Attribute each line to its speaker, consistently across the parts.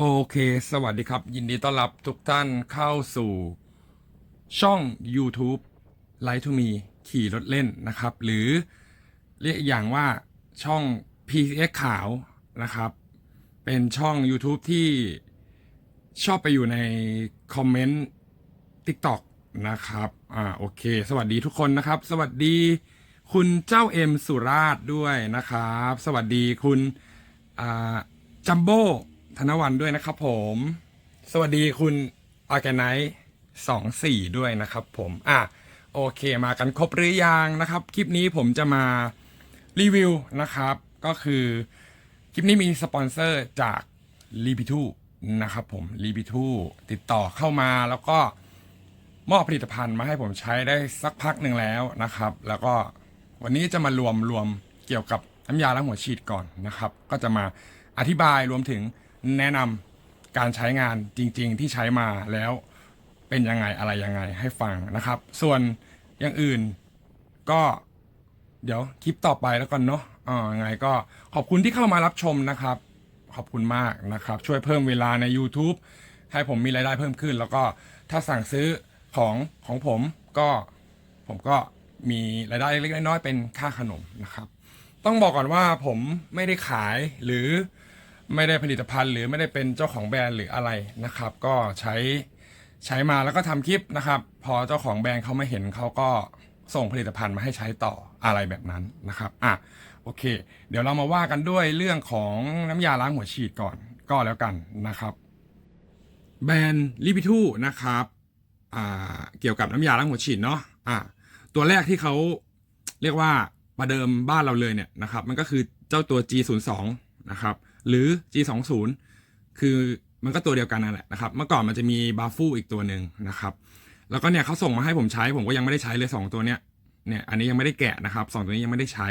Speaker 1: โอเค สวัสดีครับ ยินดีต้อนรับทุกท่านเข้าสู่ช่อง YouTube l i g h to Me ขี่รถเล่นนะครับ หรือเรียกอย่างว่าช่อง PCX ขาวนะครับ เป็นช่อง YouTube ที่ชอบไปอยู่ในคอมเมนต์ TikTok นะครับ อ่า โอเค สวัสดีทุกคนนะครับ สวัสดีคุณเจ้าเอ็มสุราชด้วยนะครับ สวัสดีคุณ อ่า จัมโบ้ ธนวันด้วยนะครับผม สวัสดีคุณออแกไนสองสี่ด้วยนะครับผมอะโอเคมากันครบหรือยังนะครับ คลิปนี้ผมจะมารีวิวนะครับ ก็คือคลิปนี้มีสปอนเซอร์จากรีบิทูนะครับผมรีบิทูติดต่อเข้ามาแล้วก็มอบผลิตภัณฑ์มาให้ผมใช้ได้สักพักหนึ่งแล้วนะครับ แล้วก็วันนี้จะมารวมรวมเกี่ยวกับน้ำยาล้างหัวฉีดก่อนนะครับ ก็จะมาอธิบายรวมถึง แนะนำการใช้งานจริง ๆ ที่ใช้มาแล้วเป็นยังไงอะไรยังไงให้ฟังนะครับ ส่วนอย่างอื่นก็เดี๋ยวคลิปต่อไปแล้วกันเนาะอ่ายังไงก็ขอบคุณที่เข้ามารับชมนะครับ ขอบคุณมากนะครับ ช่วยเพิ่มเวลาใน YouTube ให้ผมมีรายได้เพิ่มขึ้น แล้วก็ถ้าสั่งซื้อของของผมก็ผมก็มีรายได้เล็กๆน้อยๆเป็นค่าขนมนะครับ ต้องบอกก่อนว่าผมไม่ได้ขายหรือ ไม่ได้ผลิตภัณฑ์ หรือไม่ได้เป็นเจ้าของแบรนด์หรืออะไรนะครับ ก็ใช้ใช้มาแล้วก็ทำคลิปนะครับ พอเจ้าของแบรนด์เขาไม่เห็นเขาก็ส่งผลิตภัณฑ์มาให้ใช้ต่ออะไรแบบนั้นนะครับอะโอเค เดี๋ยวเรามาว่ากันด้วยเรื่องของน้ำยาล้างหัวฉีดก่อนก็แล้วกันนะครับ แบรนด์ลิบิทูนะครับอ่าเกี่ยวกับน้ำยาล้างหัวฉีดเนาะอ่าตัวแรกที่เขาเรียกว่าประเดิมบ้านเราเลยเนี่ยนะครับ มันก็คือเจ้าตัว G02 นะครับ หรือ G20 คือมันก็ตัวเดียวกันนั่นแหละนะครับ เมื่อก่อนมันจะมีบาฟูอีกตัวหนึ่งนะครับ แล้วก็เนี่ยเขาส่งมาให้ผมใช้ ผมก็ยังไม่ได้ใช้เลยสองตัวเนี้ย เนี่ย อันนี้ยังไม่ได้แกะนะครับสองตัวนี้ยังไม่ได้ใช้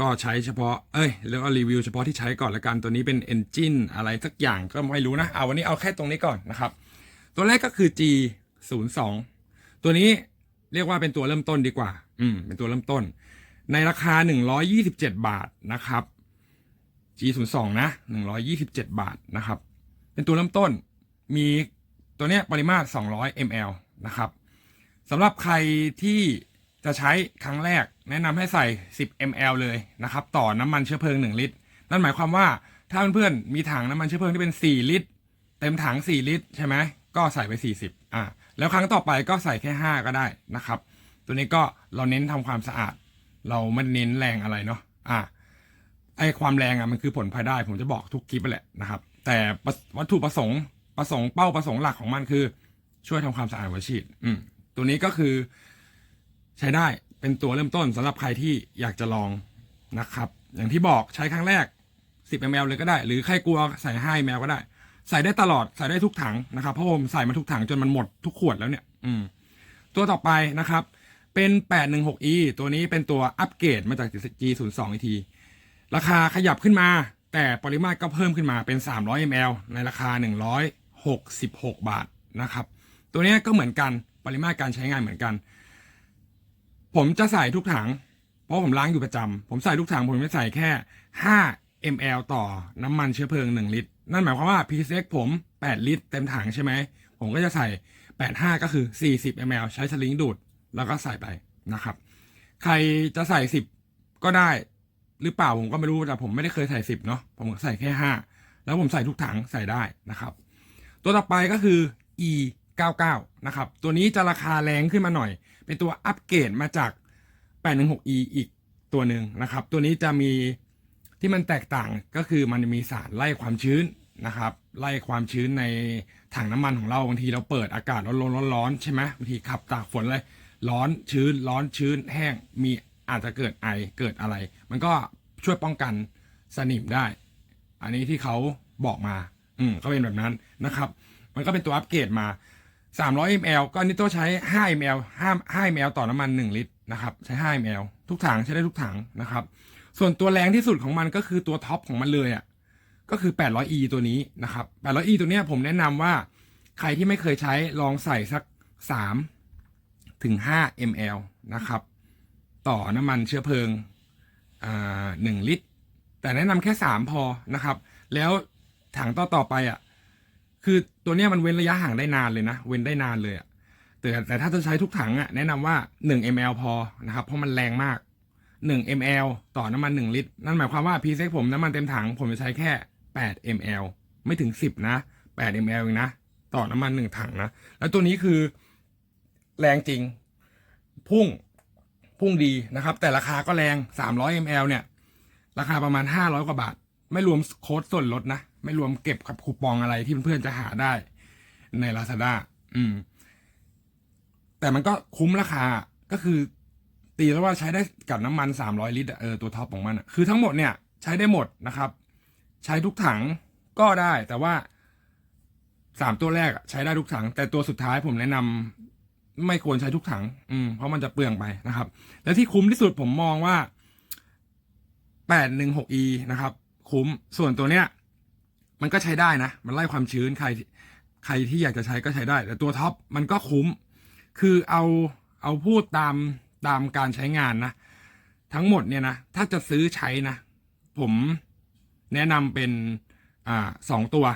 Speaker 1: ก็ใช้เฉพาะ เอ้ย แล้วก็รีวิวเฉพาะที่ใช้ก่อนละกัน ตัวนี้เป็น Engine อะไรสักอย่างก็ไม่รู้นะ เอาวันนี้เอาแค่ตรงนี้ก่อนนะครับ ตัวแรกก็คือ G02 ตัวนี้เรียกว่าเป็นตัวเริ่มต้นดีกว่า อืม เป็นตัวเริ่มต้น ในราคา 127 บาทนะครับ G02 นะ127 บาทนะครับ เป็นตัวเริ่มต้นมีตัวเนี้ยปริมาตร 200 ml นะครับสำหรับใครที่จะใช้ครั้งแรกแนะนำให้ใส่ 10 ml เลยนะครับ ต่อน้ำมันเชื้อเพลิง 1 ลิตร นั่นหมายความว่าถ้าเพื่อนๆมีถังน้ำมันเชื้อเพลิงที่เป็น 4 ลิตร เต็มถัง 4 ลิตร ใช่ไหมก็ใส่ไป 40 อ่าแล้วครั้งต่อไปก็ใส่แค่ 5 ก็ได้นะครับ ตัวนี้ก็เราเน้นทำความสะอาด เราไม่เน้นแรงอะไรเนาะอ่า ไอ้ความแรงอะมันคือผลภายได้ ผมจะบอกทุกคลิปไปแหละนะครับ แต่วัตถุประสงค์ประสงค์เป้าประสงค์หลักของมันคือ ช่วยทำความสะอาดหัวฉีดอืมตัวนี้ก็คือ ใช้ได้เป็นตัวเริ่มต้นสำหรับใครที่อยากจะลองนะครับ อย่างที่บอกใช้ครั้งแรก 10 ml เลยก็ได้ หรือใครกลัวใส่5 ml ก็ได้ ใส่ได้ตลอดใส่ได้ทุกถังนะครับเพราะผมใส่มาทุกถังจนมันหมดทุกขวดแล้วเนี่ย อืม ตัวต่อไปนะครับ เป็น 816e ตัวนี้เป็นตัวอัปเกรดมาจาก G02 อีกที ราคาขยับขึ้นมา แต่ปริมาตรก็เพิ่มขึ้นมาเป็น 300 ml ในราคา 166 บาทนะครับ ตัวนี้ก็เหมือนกันปริมาตรการใช้งานเหมือนกัน ผมจะใส่ทุกถัง เพราะผมล้างอยู่ประจำผมใส่ทุกถังผมจะใส่แค่ 5 ml ต่อน้ำมันเชื้อเพลิง 1 ลิตร นั่นหมายความว่า PCX ผม 8 ลิตร เต็มถังใช่ไหม ผมก็จะใส่ 85 ก็คือ 40 ml ใช้สลิงดูด แล้วก็ใส่ไปนะครับ ใครจะใส่ 10 ก็ได้ หรือเปล่าผมก็ไม่รู้แต่ผมไม่ได้เคยใส่10เนาะผมใส่แค่5แล้วผมใส่ทุกถังใส่ได้นะครับ ตัวต่อไปก็คือ e 99นะครับ ตัวนี้จะราคาแรงขึ้นมาหน่อย เป็นตัวอัปเกรดมาจาก 816e อีกตัวหนึ่งนะครับ ตัวนี้จะมีที่มันแตกต่างก็คือมันมีสารไล่ความชื้นนะครับ ไล่ความชื้นในถังน้ำมันของเราบางทีเราเปิดอากาศร้อนๆร้อนๆใช่ไหมบางทีขับตากฝนเลยร้อนชื้นร้อนชื้นแห้งมี อาจจะเกิดไอเกิดอะไร มันก็ช่วยป้องกันสนิมได้ อันนี้ที่เขาบอกมา อืมก็เป็นแบบนั้นนะครับ มันก็เป็นตัวอัปเกรดมา 300 ml ก็นิโต้ใช้ 5 ml 5 5 ml ต่อน้ำมัน 1 ลิตรนะครับ ใช้ 5 ml ทุกถังใช้ได้ทุกถังนะครับ ส่วนตัวแรงที่สุดของมันก็คือตัวท็อปของมันเลยอะ ก็คือ 800e ตัวนี้นะครับ 800e ตัวเนี้ยผมแนะนำว่าใครที่ไม่เคยใช้ลองใส่สัก 3 ถึง 5 ml นะครับ ต่อน้ำมันเชื้อเพลิงอ่า1ลิตร แต่แนะนำแค่3พอนะครับ แล้วถังต่อต่อไปอะคือตัวเนี้ยมันเว้นระยะห่างได้นานเลยนะ เว้นได้นานเลยอะแต่แต่ถ้าจะใช้ทุกถังอะแนะนำว่า 1 ml พอนะครับเพราะมันแรงมาก 1 ml ต่อน้ำมัน 1 ลิตร นั่นหมายความว่าพีเซ็กผมน้ำมันเต็มถังผมจะใช้แค่ 8 ml ไม่ถึง 10 นะ 8 ml เองนะ ต่อน้ำมัน 1 ถังนะ แล้วตัวนี้คือแรงจริง พุ่ง พุ่งดีนะครับ แต่ราคาก็แรง 300 ml เนี่ย ราคาประมาณ 500 กว่าบาท ไม่รวมโค้ดส่วนลดนะ ไม่รวมเก็บกับคูปองอะไรที่เพื่อนๆจะหาได้ใน Lazada อืม แต่มันก็คุ้มราคาก็คือ ตีแล้วว่าใช้ได้กับน้ำมัน 300 ลิตรเออตัวท็อปของมันอะคือทั้งหมดเนี่ยใช้ได้หมดนะครับ ใช้ทุกถังก็ได้แต่ว่าสามตัวแรกใช้ได้ทุกถัง แต่ตัวสุดท้ายผมแนะนำ ไม่ควรใช้ทุกถัง อืมเพราะมันจะเปลืองไปนะครับ และที่คุ้มที่สุดผมมองว่า 816e นะครับ คุ้มส่วนตัวเนี้ย มันก็ใช้ได้นะ มันไล่ความชื้นใคร ใครที่อยากจะใช้ก็ใช้ได้ แต่ตัวท็อปมันก็คุ้ม คือเอาเอาพูดตามตามการใช้งานนะ ทั้งหมดเนี่ยนะ ถ้าจะซื้อใช้นะ ผมแนะนำเป็นอ่าสองตัว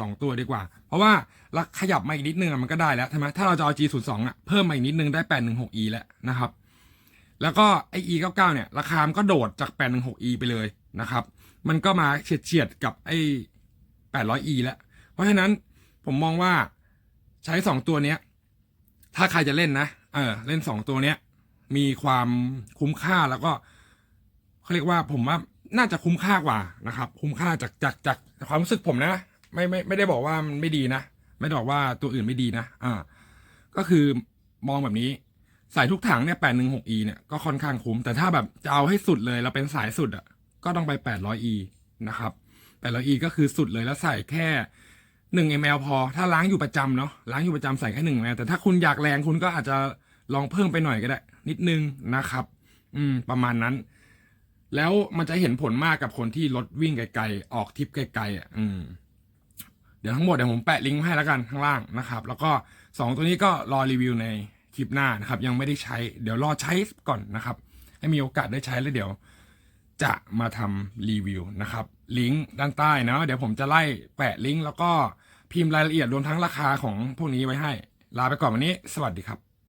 Speaker 1: สองตัวดีกว่า เพราะว่าเราขยับมาอีกนิดนึงมันก็ได้แล้วใช่ไหมถ้าเราจะเอา G02 อะเพิ่มมาอีกนิดนึงได้ 816e แล้วนะครับ แล้วก็ไอ e99 เนี่ยราคามันก็โดดจาก 816e ไปเลยนะครับ มันก็มาเฉียดเฉียดกับไอ 800e แล้ว เพราะฉะนั้นผมมองว่าใช้สองตัวเนี้ย ถ้าใครจะเล่นนะเออเล่นสองตัวเนี้ย มีความคุ้มค่าแล้วก็เขาเรียกว่าผมว่าน่าจะคุ้มค่ากว่านะครับ คุ้มค่าจากจากจากความรู้สึกผมนะ ไม่ไม่ไม่ได้บอกว่ามันไม่ดีนะ ไม่ได้บอกว่าตัวอื่นไม่ดีนะ อ่า ก็คือมองแบบนี้ใส่ทุกถังเนี่ย 816e เนี่ยก็ค่อนข้างคุ้ม แต่ถ้าแบบจะเอาให้สุดเลยเราเป็นสายสุดอะ ก็ต้องไป 800e นะครับ 800e ก็คือสุดเลยแล้วใส่แค่1 ml พอ ถ้าล้างอยู่ประจำเนาะล้างอยู่ประจำใส่แค่1 ml แต่ถ้าคุณอยากแรงคุณก็อาจจะลองเพิ่มไปหน่อยก็ได้ นิดนึงนะครับ อืม ประมาณนั้น แล้วมันจะเห็นผลมากกับคนที่รถวิ่งไกลๆออกทริปไกลๆอะ อืม ดี๋ยวทั้งหมดเดี๋ยวผมแปะลิงก์ให้แล้วกันข้างล่างนะครับ แล้วก็สองตัวนี้ก็รอรีวิวในคลิปหน้านะครับ ยังไม่ได้ใช้ เดี๋ยวรอใช้ก่อนนะครับ ให้มีโอกาสได้ใช้แล้วเดี๋ยว จะมาทำรีวิวนะครับ ลิงก์ด้านใต้เนาะเดี๋ยวผมจะไล่แปะลิงก์แล้วก็พิมพ์รายละเอียดรวมทั้งราคาของพวกนี้ไว้ให้ ลาไปก่อนวันนี้ สวัสดีครับ